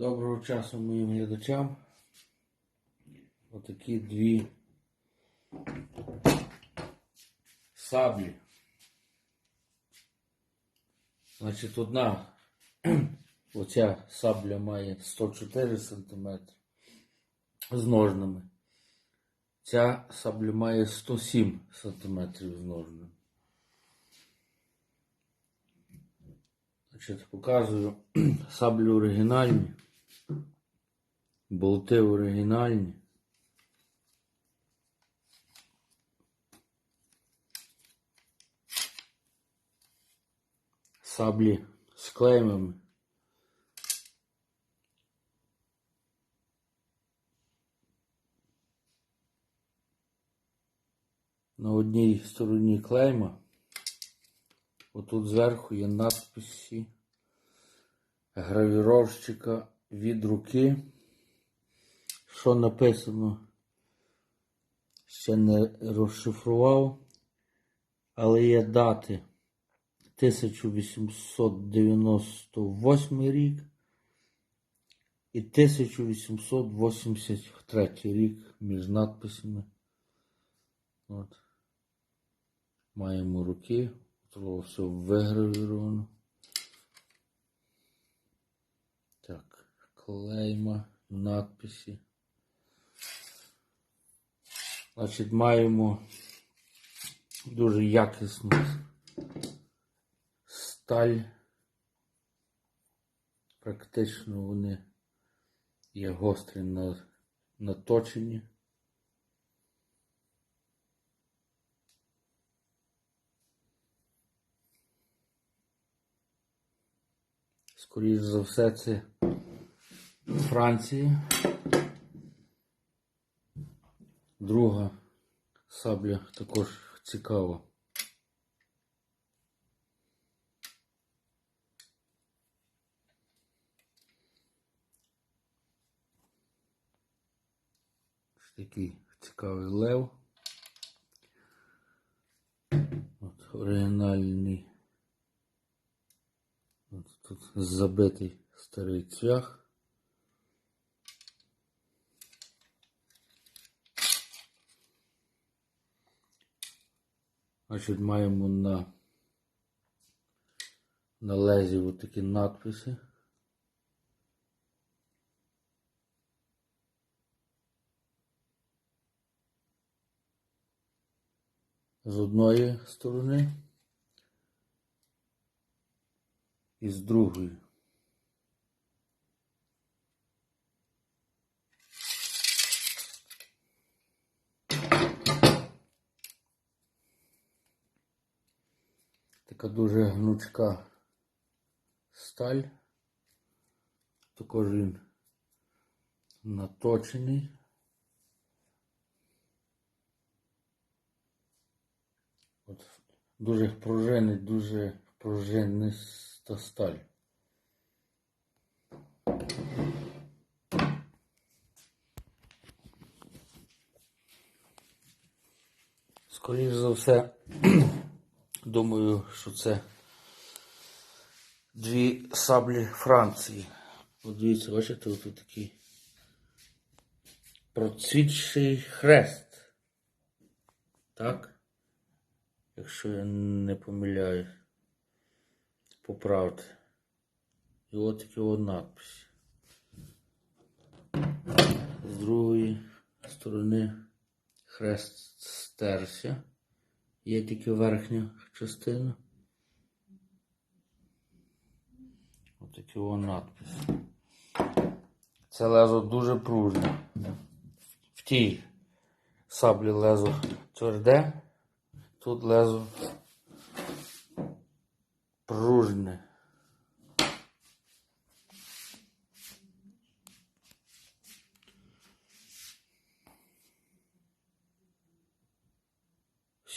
Доброго часу моїм глядачам. Отакі дві саблі. Значить, одна оця сабля має 104 см з ножнами. Ця сабля має 107 см з ножнами. Значить, показую саблі оригінальні, болти оригінальні. Саблі з клеймами. На одній стороні клейма. Отут зверху є надписи гравіровщика від руки. Що написано, ще не розшифрував, але є дати 1898 рік і 1883 рік між надписами. От. Маємо руки, все вигравіровано. Так, клейма, надписи. Значить, маємо дуже якісну сталь. Практично вони є гострі на, наточені. Скоріше за все, це Франції. Друга сабля також цікава. Такий цікавий лев. От, оригінальний. От тут забитий старий цвях. Значить, маємо на, на лезі такі надписи. З одної сторони і з другої. Така дуже гнучка сталь. Також він наточений. От дуже пружинний, дуже пружиниста сталь. Скоріше за все, думаю, що це дві саблі Франції. От дивіться, бачите, тут такий процвітший хрест. Так? Якщо я не помиляюсь, поправте. І от такі от надписи. З другої сторони хрест стерся. Є тільки верхня частина. Отакий от надписи. Це лезо дуже пружне. В тій саблі лезо тверде. Тут лезо пружне.